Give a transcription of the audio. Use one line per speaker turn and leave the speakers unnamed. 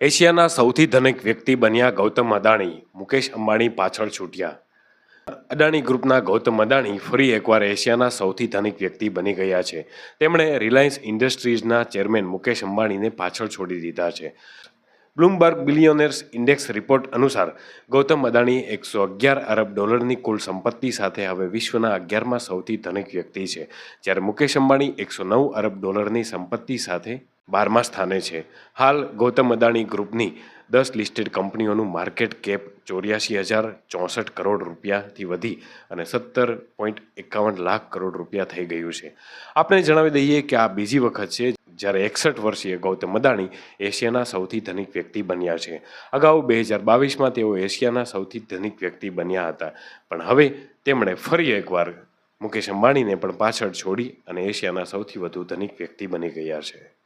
એશિયાના સૌથી ધનિક વ્યક્તિ બન્યા ગૌતમ અદાણી, મુકેશ અંબાણી પાછળ છૂટ્યા. અદાણી ગ્રુપના ગૌતમ અદાણી ફરી એકવાર એશિયાના સૌથી ધનિક વ્યક્તિ બની ગયા છે. તેમણે રિલાયન્સ ઇન્ડસ્ટ્રીઝના ચેરમેન મુકેશ અંબાણીને પાછળ છોડી દીધા છે. બ્લૂમબર્ગ બિલિયોનર્સ ઇન્ડેક્સ રિપોર્ટ અનુસાર, ગૌતમ અદાણી એકસો અગિયાર અરબ ડોલરની કુલ સંપત્તિ સાથે હવે વિશ્વના અગિયારમાં સૌથી ધનિક વ્યક્તિ છે, જ્યારે મુકેશ અંબાણી એકસો નવ અરબ ડોલરની સંપત્તિ સાથે બારમા સ્થાને છે. હાલ, ગૌતમ અદાણી ગ્રુપની દસ લિસ્ટેડ કંપનીઓનું માર્કેટ કેપ ચોર્યાસી હજાર ચોસઠ કરોડ રૂપિયાથી વધી અને સત્તર પોઈન્ટ એકાવન લાખ કરોડ રૂપિયા થઈ ગયું છે. આપણે જણાવી દઈએ કે આ બીજી વખત છે જ્યારે એકસઠ વર્ષીય ગૌતમ અદાણી એશિયાના સૌથી ધનિક વ્યક્તિ બન્યા છે. અગાઉ બે હજાર બાવીસમાં તેઓ એશિયાના સૌથી ધનિક વ્યક્તિ બન્યા હતા. પણ હવે તેમણે ફરી એકવાર મુકેશ અંબાણીને પણ પાછળ છોડી અને એશિયાના સૌથી વધુ ધનિક વ્યક્તિ બની ગયા છે.